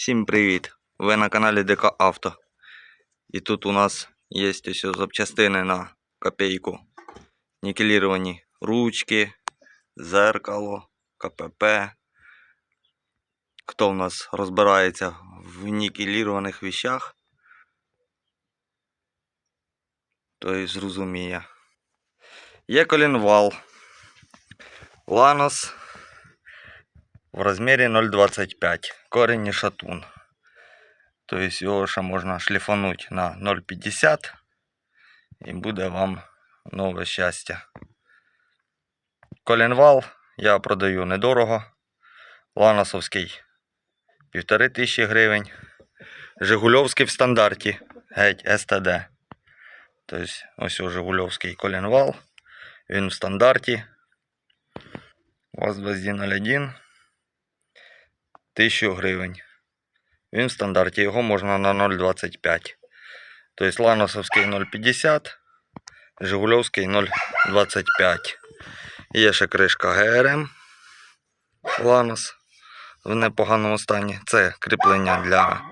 Всім привіт! Ви на каналі ДК Авто. І тут у нас є ось запчастини на копійку. Нікеліровані ручки, зеркало, КПП. Хто у нас розбирається в нікелірованих вещах, той зрозуміє. Є колінвал. Ланос в розмірі 0,25. Корінь і шатун. Тобто його ще можна шліфанути на 0,50 і буде вам нове щастя. Колінвал я продаю недорого. Ланосовський 1500 гривень. Жигульовський в стандарті. Геть СТД. Тобто ось Жигульовський колінвал. Він в стандарті. ВАЗ-2101. 1000 гривень. Він в стандарті, його можна на 0,25. Тобто Ланосовський 0,50, Жигульовський 0,25. Є ще кришка ГРМ Ланос в непоганому стані. Це кріплення для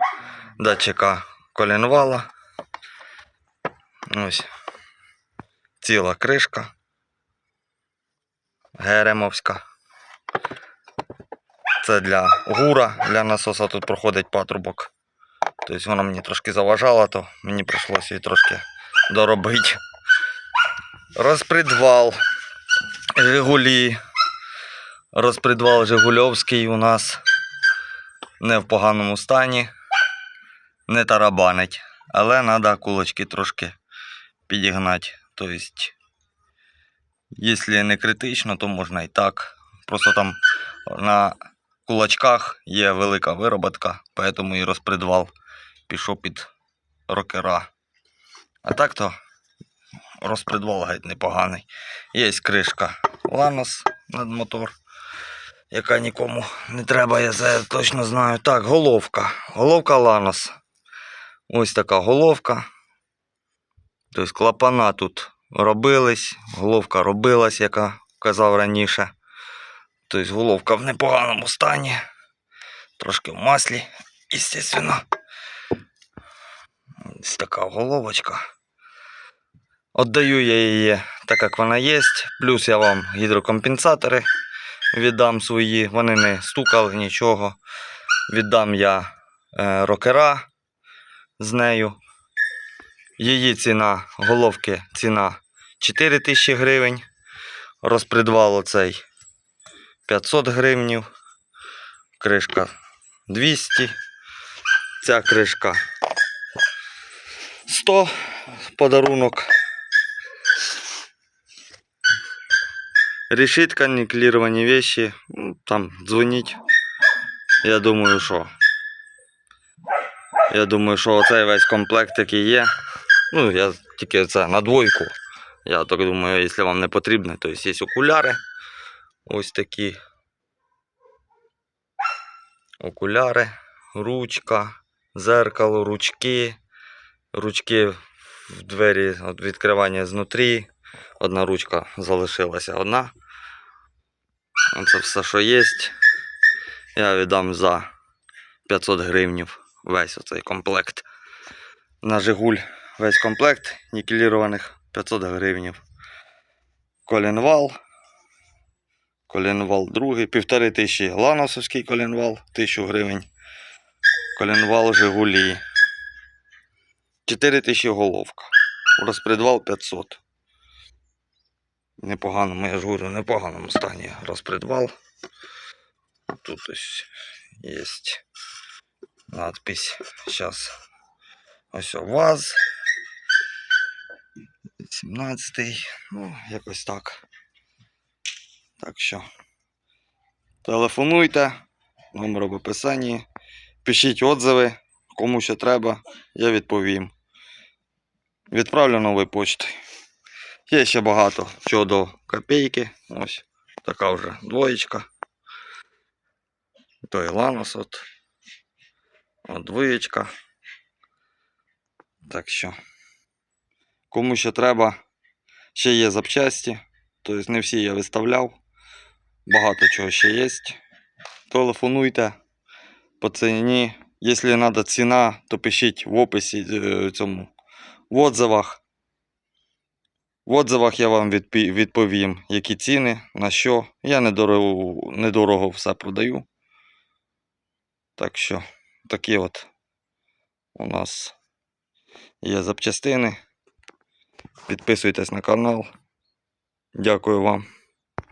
датчика колінвала. Ось ціла кришка. ГРМовська. Це для гура, для насоса тут проходить патрубок. Тобто вона мені трошки заважала, то мені прийшлося її трошки доробити. Розпредвал Жигулі. Розпредвал Жигульовський у нас не в поганому стані, не тарабанить. Але треба кулочки трошки підігнати. Тобто, якщо не критично, то можна і так. Просто там на кулачках є велика вироботка, поэтому і розпредвал пішов під рокера. А так то розпредвал геть непоганий. Є кришка Ланос над мотор, яка нікому не треба, я це точно знаю. Так, головка. Головка Ланос. Ось така головка. Тобто клапана тут робились, головка робилась, яка казав раніше. Тобто головка в непоганому стані. Трошки в маслі. Ось така головочка. Отдаю я її так, як вона є. Плюс я вам гідрокомпенсатори віддам свої. Вони не стукали нічого. Віддам я е, рокера з нею. Її ціна, головки ціна 4000 гривень. Розпредвал оцей 500 гривнів. Кришка 200. Ця кришка 100 подарунок. Решітка, никеліровані вещи. Ну, Там дзвоніть. Я думаю, що. Я думаю, що оцей весь комплект такий є. Ну, я тільки це на двойку. Я так думаю, якщо вам не потрібно, то є окуляри. Ось такі. Окуляри, ручка, зеркало, ручки. Ручки в двері от відкривання знутрі. Одна ручка залишилася одна. Це все, що є. Я віддам за 500 гривнів весь оцей комплект. На Жигуль весь комплект нікелірованих 500 гривнів. Колінвал. Колінвал другий, півтори тисячі ланосовський колінвал, тисячу гривень. Колінвал Жигулі. 4 тисячі головка. Розпредвал 500. Непоганому, я ж говорю, непоганому стані розпредвал. Тут ось є надпись. Зараз ось о, ВАЗ. 17-й. Ну, якось так. Так що телефонуйте, номер в описанні. Пишіть отзиви, кому що треба, я відповім. Відправлю новою почтою. Є ще багато чого до копійки. Ось така вже двоєчка. Той ланос от. От двоєчка. Так що. Кому ще треба, ще є запчасті. Тобто не всі я виставляв. Багато чого ще є. Телефонуйте по ціні Якщо треба ціна, то пишіть в описі е, цьому в отзивах. В отзивах я вам відповім, які ціни, на що. Я недорого, недорого все продаю. Так що, такі от у нас є запчастини. Підписуйтесь на канал. Дякую вам.